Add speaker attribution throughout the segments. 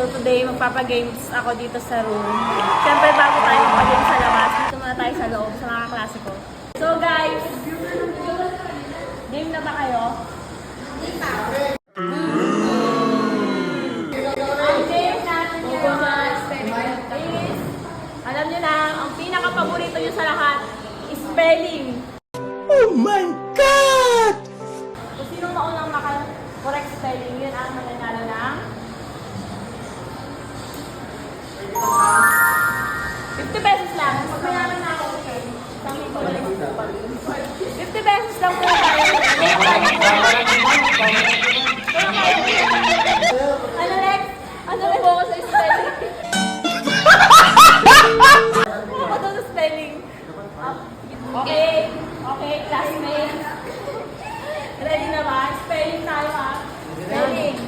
Speaker 1: So today, magpapagames ako dito sa room. Siyempre, bago tayo magpagames sa labas, dito muna tayo sa loob sa mga klase ko. So guys, game na ba kayo? Ang game natin ngayon is, alam nyo na, ang pinaka-paborito nyo sa lahat, spelling.
Speaker 2: Oh my
Speaker 1: 50 pesos lang po tayo. Ano next? Ano next? Focus sa spelling. Focus sa spelling. Okay. Okay, classmates. Ready na ba? Spelling tayo ha. Spelling.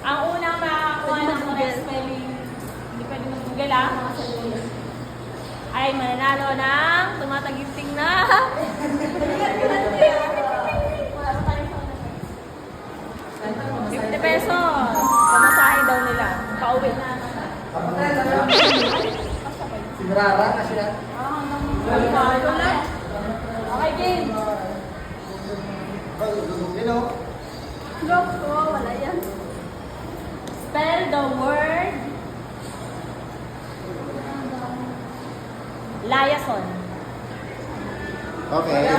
Speaker 1: Ang unang makakuha ng correct spelling, hindi pwede mag-google sarili. Ay mananalo ng tumataginting na. Wala pa tayong sound effects. 50 pesos. Pamasahe daw nila. Pauwi na.
Speaker 2: Si Rara na siya.
Speaker 1: Ah. Okay, game.
Speaker 2: Know?
Speaker 1: Joke ko, wala yan. Spell the word Layason.
Speaker 2: Okay.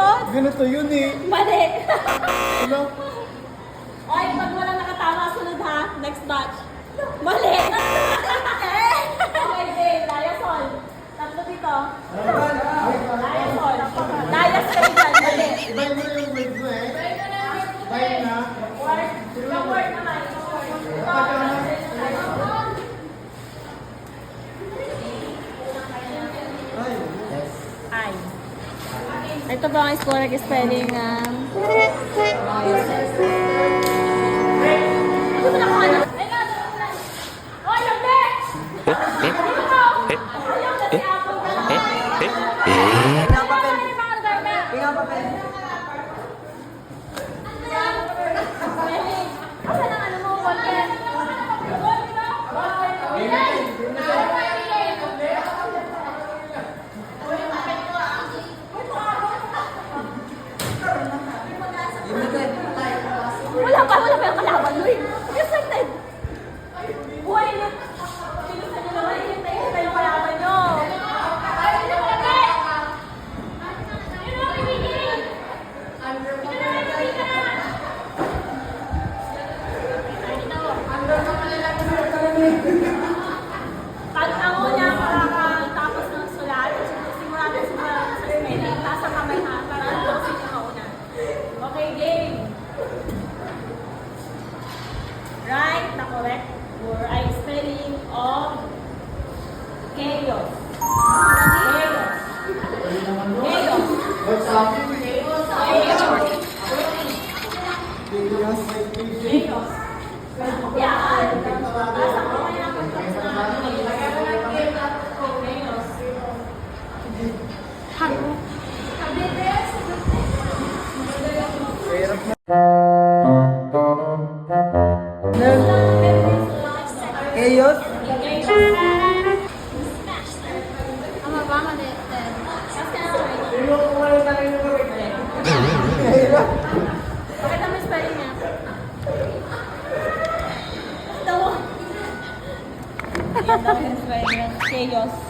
Speaker 1: Ba ganito yun?
Speaker 2: Eh.
Speaker 1: Mali!
Speaker 2: Ano?
Speaker 1: Oy, pag walang nakatama, sunod ha. Next batch. Mali! okay, game. Layason. Tatlo dito. Layason. Layas kayo dyan. Mali.
Speaker 2: Ibayin mo na yung word mo eh. Ibayin na.
Speaker 1: Word. Yung word naman. Yung word.
Speaker 2: Ay. Yes.
Speaker 1: Ay. Ito ba ang ng spelling? Um... Ano ba Pag ang una makakatapos ng sulat, simula na simula na sa spelling, nasa kamay ha, para kung sino mauna. Okay, game. Write the correct word ay spelling of chaos. Chaos. Chaos.
Speaker 2: What's up?
Speaker 1: Chaos. Chaos. Na Chaos.
Speaker 2: Chaos?
Speaker 1: Tama ba? Ito mo.